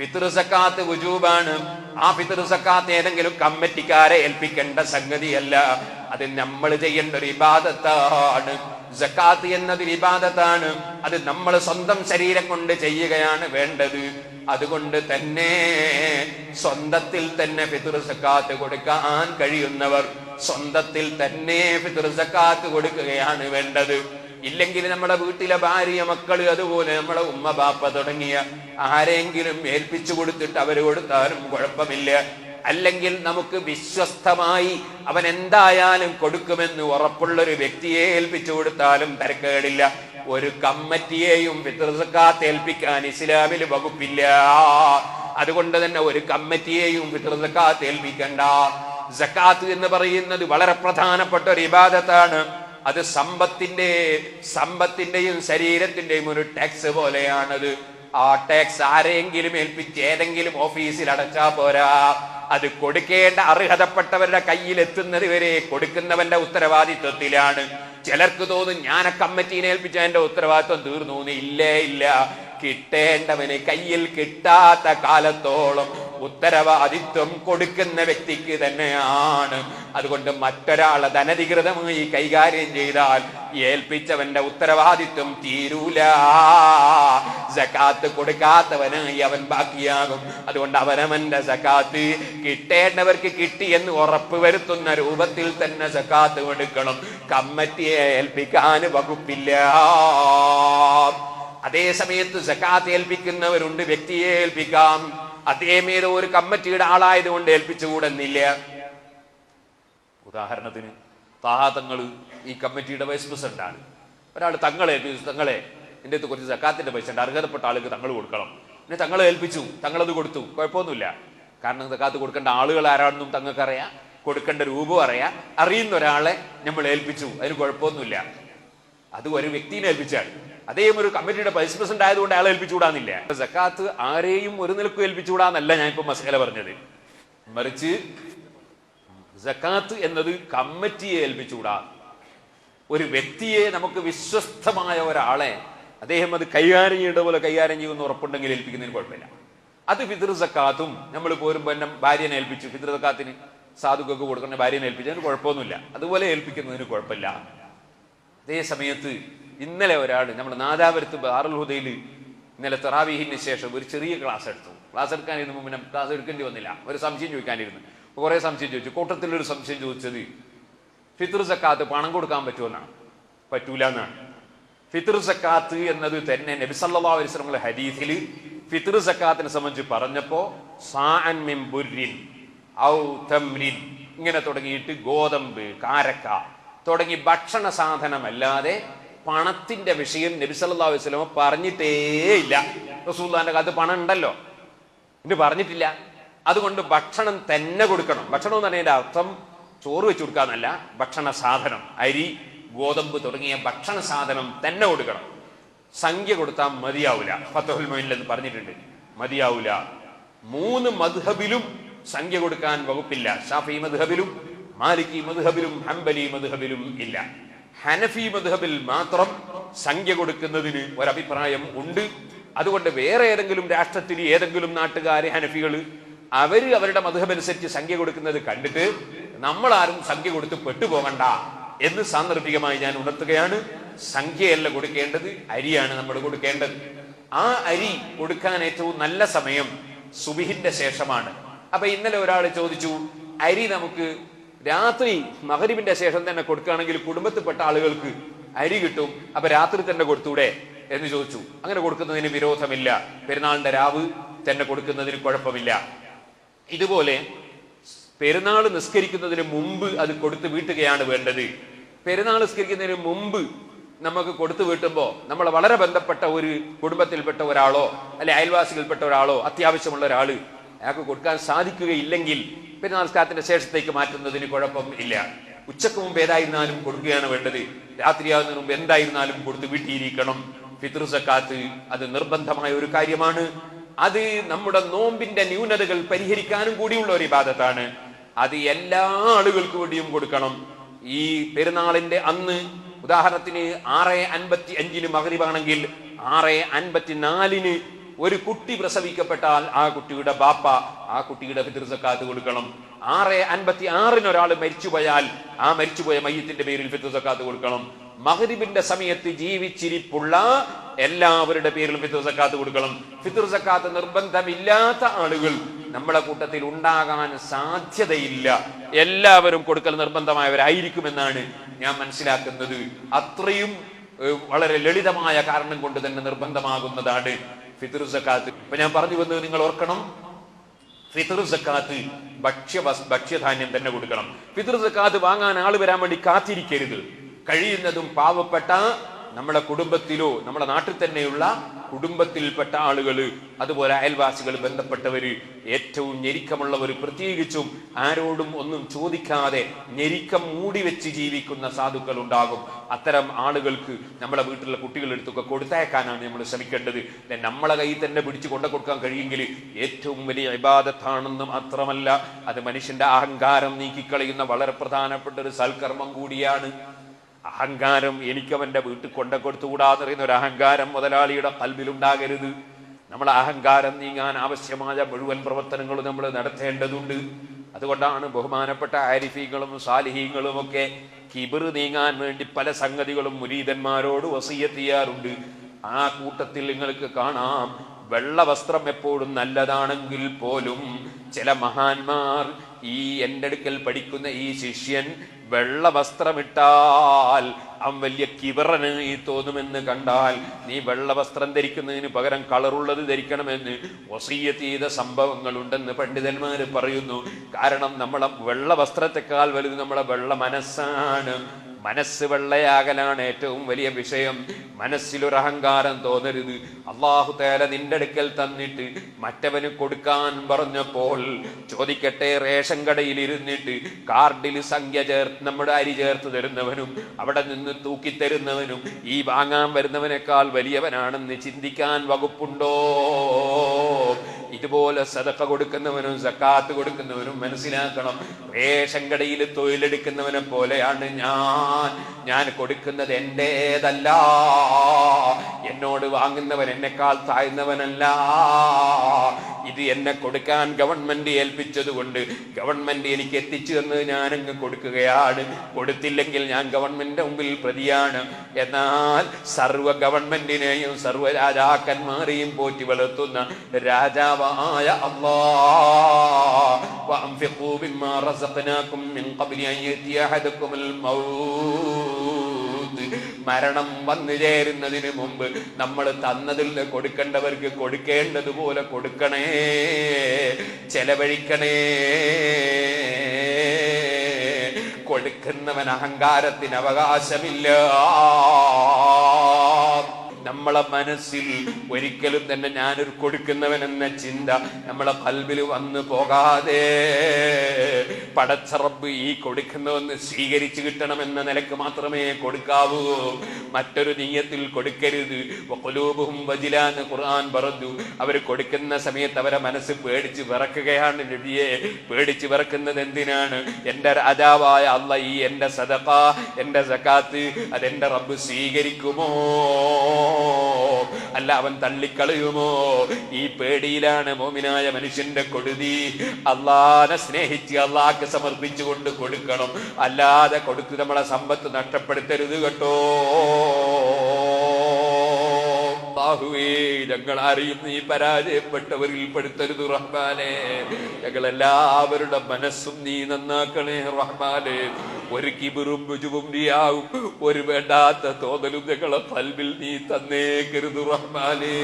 ഫിത്ർ സക്കാത്ത് വുജൂബാണ്. ആ സക്കാത്ത് ഏതെങ്കിലും കമ്മിറ്റിക്കാരെ ഏൽപ്പിക്കേണ്ട സംഗതിയല്ല. അത് നമ്മൾ ചെയ്യേണ്ട ഒരു ഇബാദത്താണ്. ജക്കാത്ത് എന്നതൊരു ഇബാദത്താണ്. അത് നമ്മൾ സ്വന്തം ശരീരം കൊണ്ട് ചെയ്യുകയാണ് വേണ്ടത്. അതുകൊണ്ട് തന്നെ സ്വന്തത്തിൽ തന്നെ ഫിത്ർ സക്കാത്ത് കൊടുക്കാൻ കഴിയുന്നവർ സ്വന്തത്തിൽ തന്നെ ഫിത്ർ സക്കാത്ത് കൊടുക്കുകയാണ് വേണ്ടത്. ഇല്ലെങ്കിൽ നമ്മുടെ വീട്ടിലെ ഭാര്യ മക്കൾ അതുപോലെ നമ്മളെ ഉമ്മ ബാപ്പ തുടങ്ങിയ ആരെങ്കിലും ഏൽപ്പിച്ചു കൊടുത്തിട്ട് അവർ കൊടുത്താലും കുഴപ്പമില്ല. അല്ലെങ്കിൽ നമുക്ക് വിശ്വസ്തമായി അവൻ എന്തായാലും കൊടുക്കുമെന്ന് ഉറപ്പുള്ള ഒരു വ്യക്തിയെ ഏൽപ്പിച്ചു കൊടുത്താലും തിരക്കേടില്ല. ഒരു കമ്മിറ്റിയെയും പിതൃസക്കാത്ത് ഏൽപ്പിക്കാൻ ഇസ്ലാമിൽ വകുപ്പില്ല. അതുകൊണ്ട് തന്നെ ഒരു കമ്മിറ്റിയെയും പിതൃസക്കാത്ത് ഏൽപ്പിക്കണ്ട. സക്കാത്ത് എന്ന് പറയുന്നത് വളരെ പ്രധാനപ്പെട്ട ഒരു ഇബാദത്താണ്. അത് സമ്പത്തിന്റെ സമ്പത്തിന്റെയും ശരീരത്തിന്റെയും ഒരു ടാക്സ് പോലെയാണത്. ആ ടാക്സ് ആരെങ്കിലും ഏൽപ്പിച്ച് ഏതെങ്കിലും ഓഫീസിൽ അടച്ചാ പോരാ. അത് കൊടുക്കേണ്ട അർഹതപ്പെട്ടവരുടെ കയ്യിൽ എത്തുന്നത് വരെ കൊടുക്കുന്നവന്റെ ഉത്തരവാദിത്വത്തിലാണ്. ചിലർക്ക് തോന്നും ഞാൻ കമ്മിറ്റീനെ ഏൽപ്പിച്ച എന്റെ ഉത്തരവാദിത്വം തീർന്നു. ഇല്ലേ ഇല്ല. കിട്ടേണ്ടവന് കയ്യിൽ കിട്ടാത്ത കാലത്തോളം ഉത്തരവാദിത്വം കൊടുക്കുന്ന വ്യക്തിക്ക് തന്നെയാണ്. അതുകൊണ്ട് മറ്റൊരാളെ ധനധികൃതമായി കൈകാര്യം ചെയ്താൽ ഏൽപ്പിച്ചവന്റെ ഉത്തരവാദിത്വം തീരൂല. സക്കാത്ത് കൊടുക്കാത്തവനായി അവൻ ബാക്കിയാകും. അതുകൊണ്ട് അവനവന്റെ സക്കാത്ത് കിട്ടേണ്ടവർക്ക് കിട്ടി എന്ന് ഉറപ്പ് വരുത്തുന്ന രൂപത്തിൽ തന്നെ സക്കാത്ത് കൊടുക്കണം കമ്മറ്റിയെ ഏൽപ്പിക്കാൻ വകുപ്പില്ല. അതേ സമയത്ത് സക്കാത്ത് ഏൽപ്പിക്കുന്നവരുണ്ട് വ്യക്തിയെ ഏൽപ്പിക്കാം. അദ്ദേഹം ഏതോ ഒരു കമ്മിറ്റിയുടെ ആളായതുകൊണ്ട് ഏൽപ്പിച്ചുകൂടെന്നില്ല. ഉദാഹരണത്തിന് താഹ താഹാതങ്ങൾ ഈ കമ്മിറ്റിയുടെ വൈസ് പ്രസിഡന്റ് ആണ് ഒരാൾ തങ്ങളെ തങ്ങളെ എന്റെ അടുത്ത് കുറച്ച് സക്കാത്തിന്റെ പൈസ ഉണ്ട് അർഹതപ്പെട്ട ആൾക്ക് തങ്ങൾ കൊടുക്കണം. പിന്നെ തങ്ങളെ ഏൽപ്പിച്ചു തങ്ങളത് കൊടുത്തു കുഴപ്പമൊന്നുമില്ല. കാരണം സക്കാത്ത് കൊടുക്കേണ്ട ആളുകൾ ആരാണെന്നും തങ്ങൾക്കറിയാം കൊടുക്കേണ്ട രൂപം അറിയാം അറിയുന്ന ഒരാളെ നമ്മൾ ഏൽപ്പിച്ചു അതിന് കുഴപ്പമൊന്നുമില്ല. അത് ഒരു വ്യക്തിനെ ഏൽപ്പിച്ചാണ്. അദ്ദേഹം ഒരു കമ്മിറ്റിയുടെ വൈസ് പ്രസിഡന്റ് ആയതുകൊണ്ട് അയാൾ ഏൽപ്പിച്ചുകൂടാന്നില്ല. സക്കാത്ത് ആരെയും ഒരു നിലക്കും ഏൽപ്പിച്ചുകൂടാന്നല്ല ഞാൻ ഇപ്പൊ മസേല പറഞ്ഞത്. മറിച്ച് സക്കാത്ത് എന്നത് കമ്മിറ്റിയെ ഏൽപ്പിച്ചുകൂടാ. ഒരു വ്യക്തിയെ നമുക്ക് വിശ്വസ്തമായ ഒരാളെ അദ്ദേഹം അത് കൈകാര്യം ചെയ്യേണ്ട പോലെ കൈകാര്യം ചെയ്യുമെന്ന് ഉറപ്പുണ്ടെങ്കിൽ ഏൽപ്പിക്കുന്നതിന് കുഴപ്പമില്ല. അത് ഫിത്ർ സക്കാത്തും നമ്മൾ പോരുമ്പോൾ എന്നെ ഭാര്യനെ ഏൽപ്പിച്ചു. ഫിത്ർ സക്കാത്തിന് സാധുക്കൊക്കെ കൊടുക്കുന്ന ഭാര്യനെ ഏൽപ്പിച്ചതിന് കുഴപ്പമൊന്നുമില്ല. അതുപോലെ ഏൽപ്പിക്കുന്നതിന് കുഴപ്പമില്ല. അതേ സമയത്ത് ഇന്നലെ ഒരാൾ നമ്മുടെ നാദാപുരത്ത് ബാറുൽ ഹുദയിൽ ഇന്നലെ തറാവീഹിന് ശേഷം ഒരു ചെറിയ ക്ലാസ് എടുത്തു. ക്ലാസ് എടുക്കാനിരുന്നു മുമ്പ് ക്ലാസ് എടുക്കേണ്ടി വന്നില്ല. ഒരു സംശയം ചോദിക്കാനിരുന്നു. കുറെ സംശയം ചോദിച്ചു. കൂട്ടത്തിൽ ഒരു സംശയം ചോദിച്ചത് ഫിത്ർ സക്കാത്ത് പണം കൊടുക്കാൻ പറ്റുമെന്നാണ് പറ്റൂല എന്നാണ്. ഫിത്ർ സക്കാത്ത് എന്നത് തന്നെ നബി സല്ലല്ലാഹു അലൈഹി വസല്ലം ഹദീസിൽ ഫിത്ർ സക്കാത്തിനെ സംബന്ധിച്ച് പറഞ്ഞപ്പോ സാഅൻ മിൻ ബുർരിൻ ഔ ഇങ്ങനെ തുടങ്ങിയിട്ട് ഗോതമ്പ് കാരക്ക തുടങ്ങി ഭക്ഷണ സാധനമല്ലാതെ പണത്തിന്റെ വിഷയം നബി അലൈഹി വസല്ലം പറഞ്ഞിട്ടേ ഇല്ല റസൂലുള്ളാഹിന്റെ കാലത്ത് പണം ഉണ്ടല്ലോ. ഇത് പറഞ്ഞിട്ടില്ല. അതുകൊണ്ട് ഭക്ഷണം തന്നെ കൊടുക്കണം. ഭക്ഷണം എന്ന് പറഞ്ഞതിന്റെ അർത്ഥം ചോറ് വെച്ച് കൊടുക്കാന്നല്ല ഭക്ഷണ സാധനം. അരി ഗോതമ്പ് തുടങ്ങിയ ഭക്ഷണ സാധനം തന്നെ കൊടുക്കണം. സംഖ്യ കൊടുത്താൽ മതിയാവൂല. ഫത്തഹുൽ മൊയിനിൽ എന്ന് പറഞ്ഞിട്ടുണ്ട്. മതിയാവൂല. മൂന്ന് മദ്ഹബിലും സംഖ്യ കൊടുക്കാൻ വകുപ്പില്ല. ഷാഫി മദ്ഹബിലും മാലിക്കി മദ്ഹബിലും ഹംബലി മദ്ഹബിലും ഇല്ല. ഹനഫി മദ്ഹബിൽ മാത്രം സംഖ്യ കൊടുക്കുന്നതിന് ഒരഭിപ്രായം ഉണ്ട്. അതുകൊണ്ട് വേറെ ഏതെങ്കിലും രാഷ്ട്രത്തിൽ ഏതെങ്കിലും നാട്ടുകാരെ ഹനഫികൾ അവർ അവരുടെ മധുഹമനുസരിച്ച് സംഖ്യ കൊടുക്കുന്നത് കണ്ടിട്ട് നമ്മൾ ആരും സംഖ്യ കൊടുത്ത് പെട്ടുപോകണ്ട എന്ന് സാന്ദർഭികമായി ഞാൻ ഉണർത്തുകയാണ്. സംഖ്യയല്ല കൊടുക്കേണ്ടത് അരിയാണ് നമ്മൾ കൊടുക്കേണ്ടത്. ആ അരി കൊടുക്കാൻ ഏറ്റവും നല്ല സമയം സുബിഹിന്റെ ശേഷമാണ്. അപ്പൊ ഇന്നലെ ഒരാൾ ചോദിച്ചു അരി നമുക്ക് രാത്രി മകരിവിന്റെ ശേഷം തന്നെ കൊടുക്കുകയാണെങ്കിൽ കുടുംബത്തിൽപ്പെട്ട ആളുകൾക്ക് അരി കിട്ടും. അപ്പൊ രാത്രി തന്നെ കൊടുത്തൂടെ എന്ന് ചോദിച്ചു. അങ്ങനെ കൊടുക്കുന്നതിന് വിരോധമില്ല. പെരുന്നാളിന്റെ രാവ് തന്നെ കൊടുക്കുന്നതിന് കുഴപ്പമില്ല. ഇതുപോലെ പെരുന്നാൾ നിസ്കരിക്കുന്നതിന് മുമ്പ് അത് കൊടുത്തു വീട്ടുകയാണ് വേണ്ടത്. പെരുന്നാൾ നിസ്കരിക്കുന്നതിന് മുമ്പ് നമുക്ക് കൊടുത്തു വീട്ടുമ്പോൾ നമ്മൾ വളരെ ബന്ധപ്പെട്ട ഒരു കുടുംബത്തിൽപ്പെട്ട ഒരാളോ അല്ലെ അയൽവാസികൾപ്പെട്ട ഒരാളോ അത്യാവശ്യമുള്ള ഒരാൾ അയാൾക്ക് കൊടുക്കാൻ സാധിക്കുകയില്ലെങ്കിൽ നിസ്കാരത്തിന്റെ ശേഷത്തേക്ക് മാറ്റുന്നതിന് കുഴപ്പം ഇല്ല. ഉച്ചയ്ക്ക് മുമ്പ് ഏതായിരുന്നാലും കൊടുക്കുകയാണ് വേണ്ടത്. രാത്രിയാകുന്നതിന് മുമ്പ് എന്തായിരുന്നാലും കൊടുത്ത് വീട്ടിയിരിക്കണം ഫിത്ർ സക്കാത്ത് അത് നിർബന്ധമായ ഒരു കാര്യമാണ്. അത് നമ്മുടെ നോമ്പിന്റെ ന്യൂനതകൾ പരിഹരിക്കാനും കൂടിയുള്ള ഒരു ഇബാദത്താണ്. അത് എല്ലാ ആളുകൾക്ക് വേണ്ടിയും കൊടുക്കണം. ഈ പെരുന്നാളിന്റെ അന്ന് ഉദാഹരണത്തിന് ആറ് അൻപത്തി അഞ്ചിന് മകരിവാണെങ്കിൽ ആറ് അൻപത്തിനാലിന് ഒരു കുട്ടി പ്രസവിക്കപ്പെട്ടാൽ ആ കുട്ടിയുടെ ബാപ്പ ആ കുട്ടിയുടെ പിതൃസക്കാത്ത് കൊടുക്കണം. ആറ് അൻപത്തി ആറിന് ഒരാൾ മരിച്ചുപോയാൽ ആ മരിച്ചുപോയ മയ്യത്തിന്റെ പേരിൽ പിതൃസക്കാത്ത് കൊടുക്കണം. മഹരിബിന്റെ സമയത്ത് ജീവിച്ചിരിപ്പുള്ള എല്ലാവരുടെ പേരിലും ഫിത്ർ സക്കാത്ത് കൊടുക്കണം. ഫിത്ർ സക്കാത്ത് നിർബന്ധമില്ലാത്ത ആളുകൾ നമ്മളെ കൂട്ടത്തിൽ ഉണ്ടാകാൻ സാധ്യതയില്ല. എല്ലാവരും കൊടുക്കൽ നിർബന്ധമായവരായിരിക്കുമെന്നാണ് ഞാൻ മനസ്സിലാക്കുന്നത്. അത്രയും വളരെ ലളിതമായ കാരണം കൊണ്ട് തന്നെ നിർബന്ധമാകുന്നതാണ്. ഫിത്തർ സക്കാത്ത്. ഇപ്പൊ ഞാൻ പറഞ്ഞു വന്നത് നിങ്ങൾ ഓർക്കണം. ഫിത്തർ സക്കാത്ത് ഭക്ഷ്യ ഭക്ഷ്യധാന്യം തന്നെ കൊടുക്കണം. ഫിത്തർ സക്കാത്ത് വാങ്ങാൻ ആൾ വരാൻ വേണ്ടി കാത്തിരിക്കരുത്. കഴിയുന്നതും പാവപ്പെട്ട നമ്മുടെ കുടുംബത്തിലോ നമ്മുടെ നാട്ടിൽ തന്നെയുള്ള കുടുംബത്തിൽപ്പെട്ട ആളുകൾ അതുപോലെ അയൽവാസികൾ ബന്ധപ്പെട്ടവർ ഏറ്റവും ഞെരുക്കമുള്ളവർ പ്രത്യേകിച്ചും ആരോടും ഒന്നും ചോദിക്കാതെ ഞെരുക്കം മൂടി വെച്ച് ജീവിക്കുന്ന സാധുക്കൾ ഉണ്ടാകും. അത്തരം ആളുകൾക്ക് നമ്മുടെ വീട്ടിലുള്ള കുട്ടികളെടുത്തൊക്കെ കൊടുത്തയക്കാനാണ് നമ്മൾ ശ്രമിക്കേണ്ടത്. നമ്മളെ കയ്യിൽ തന്നെ പിടിച്ചു കൊണ്ട കൊടുക്കാൻ കഴിയുമെങ്കിൽ ഏറ്റവും വലിയ ഇബാദത്താണെന്ന് മാത്രമല്ല അത് മനുഷ്യന്റെ അഹങ്കാരം നീക്കിക്കളയുന്ന വളരെ പ്രധാനപ്പെട്ട ഒരു സൽക്കർമ്മം കൂടിയാണ്. അഹങ്കാരം എനിക്ക് അവന്റെ വീട്ടിൽ കൊണ്ട കൊടുത്തുകൂടാന്ന് പറയുന്ന ഒരു അഹങ്കാരം മുതലാളിയുടെ കൽവിലുണ്ടാകരുത്. നമ്മൾ അഹങ്കാരം നീങ്ങാൻ ആവശ്യമായ മുഴുവൻ പ്രവർത്തനങ്ങളും നമ്മൾ നടത്തേണ്ടതുണ്ട്. അതുകൊണ്ടാണ് ബഹുമാനപ്പെട്ട ആരിഫീങ്ങളും സാലിഹീങ്ങളും ഒക്കെ കിബിർ നീങ്ങാൻ വേണ്ടി പല സംഗതികളും മുരീതന്മാരോട് വസീയത്തിയാറുണ്ട് ആ കൂട്ടത്തിൽ നിങ്ങൾക്ക് കാണാം. വെള്ള വസ്ത്രം എപ്പോഴും നല്ലതാണെങ്കിൽ പോലും ചില മഹാന്മാർ ഈ എന്റെ അടുക്കൽ പഠിക്കുന്ന ഈ ശിഷ്യൻ വെള്ള വസ്ത്രമിട്ടാൽ അവൻ വലിയ കിവറനായി തോന്നുമെന്ന് കണ്ടാൽ നീ വെള്ള വസ്ത്രം ധരിക്കുന്നതിന് പകരം കളറുള്ളത് ധരിക്കണമെന്ന് ഒസീയ തീത സംഭവങ്ങൾ ഉണ്ടെന്ന് പണ്ഡിതന്മാർ പറയുന്നു. കാരണം നമ്മളെ വെള്ള വസ്ത്രത്തെക്കാൾ വലുത് നമ്മളെ വെള്ള മനസ്സാണ് മനസ്സ് വെള്ളയാകലാണ് ഏറ്റവും വലിയ വിഷയം. മനസ്സിലൊരു അഹങ്കാരം തോന്നരുത്. അള്ളാഹു തേല നിന്റെ അടുക്കൽ തന്നിട്ട് മറ്റവന് കൊടുക്കാൻ പറഞ്ഞപ്പോൾ ചോദിക്കട്ടെ റേഷൻ കടയിൽ ഇരുന്നിട്ട് കാർഡിൽ സംഖ്യ ചേർത്ത് നമ്മുടെ അരി ചേർത്ത് തരുന്നവനും അവിടെ നിന്ന് തൂക്കി തരുന്നവനും ഈ വാങ്ങാൻ വരുന്നവനേക്കാൾ വലിയവനാണെന്ന് ചിന്തിക്കാൻ വകുപ്പുണ്ടോ? ഇതുപോലെ സദക്ക കൊടുക്കുന്നവനും സക്കാത്ത് കൊടുക്കുന്നവനും മനസ്സിലാക്കണം. റേഷൻ കടയിൽ തൊഴിലെടുക്കുന്നവനെ പോലെയാണ് ഞാൻ. ഞാൻ കൊടുക്കുന്നത് എന്റെതല്ല എന്നോട് വാങ്ങുന്നവൻ എന്നെക്കാൾ താഴ്ന്നവനല്ല. ഇത് എന്നെ കൊടുക്കാൻ ഗവൺമെന്റ് ഏൽപ്പിച്ചത് കൊണ്ട് ഗവൺമെന്റ് എനിക്ക് എത്തിച്ചു തന്ന് ഞാനങ്ങ് കൊടുക്കുകയാണ്. കൊടുത്തില്ലെങ്കിൽ ഞാൻ ഗവൺമെന്റിന്റെ മുമ്പിൽ പ്രതിയാണ്. എന്നാൽ സർവ ഗവൺമെന്റിനെയും സർവ രാജാക്കന്മാരെയും പോറ്റി വളർത്തുന്ന രാജാവായ ആയ മരണം വന്നു ചേരുന്നതിന് മുമ്പ് നമ്മൾ തന്നതിൽ കൊടുക്കേണ്ടവർക്ക് കൊടുക്കേണ്ടതുപോലെ കൊടുക്കണേ. ചെലവഴിക്കണേ. കൊടുക്കുന്നവൻ അഹങ്കാരത്തിന് അവകാശമില്ല. നമ്മളെ മനസ്സിൽ ഒരിക്കലും തന്നെ ഞാനൊരു കൊടുക്കുന്നവൻ എന്ന ചിന്ത നമ്മളെ പൽവിൽ വന്നു പോകാതെ. പടച്ചറബ് ഈ കൊടുക്കുന്നവന്ന് സ്വീകരിച്ചു കിട്ടണം എന്ന നിലയ്ക്ക് മാത്രമേ കൊടുക്കാവൂ. മറ്റൊരു നീയത്തിൽ കൊടുക്കരുത്. വഖുലൂബുഹും വജിലാന്ന് ഖുർആൻ പറഞ്ഞു. അവർ കൊടുക്കുന്ന സമയത്ത് അവരെ മനസ്സ് പേടിച്ച് വിറക്കുകയാണ് നബിയെ. പേടിച്ച് വിറക്കുന്നത് എന്തിനാണ്? എന്റെ രാജാവായ അല്ല ഈ എന്റെ സദഖ എന്റെ സക്കാത്ത് അതെന്റെ റബ്ബ് സ്വീകരിക്കുമോ? അല്ല അവൻ തള്ളിക്കളയുമോ? ഈ പേടിയിലാണ് മോമിനായ മനുഷ്യന്റെ കൊടുതി അള്ളാനെ സ്നേഹിച്ച് അള്ളാഹ്ക്ക് സമർപ്പിച്ചുകൊണ്ട് കൊടുക്കണം. അല്ലാതെ കൊടുത്ത് നമ്മളെ സമ്പത്ത് നഷ്ടപ്പെടുത്തരുത് കേട്ടോ. അല്ലാഹുവേ ഞങ്ങൾ ആരെയും നീ പരാജയപ്പെട്ടവരിൽ പെടുത്തരുത് റഹ്മാനെ. ഞങ്ങൾ എല്ലാവരുടെ മനസ്സും നീ നന്നാക്കണേ റഹ്മാനെ. ഒരു കിബിറും രുജുവും നീയാവും. ഒരു വേണ്ടാത്ത തോന്നലും ഞങ്ങളെ പൽവിൽ നീ തന്നേക്കരുത് റഹ്മാനേ.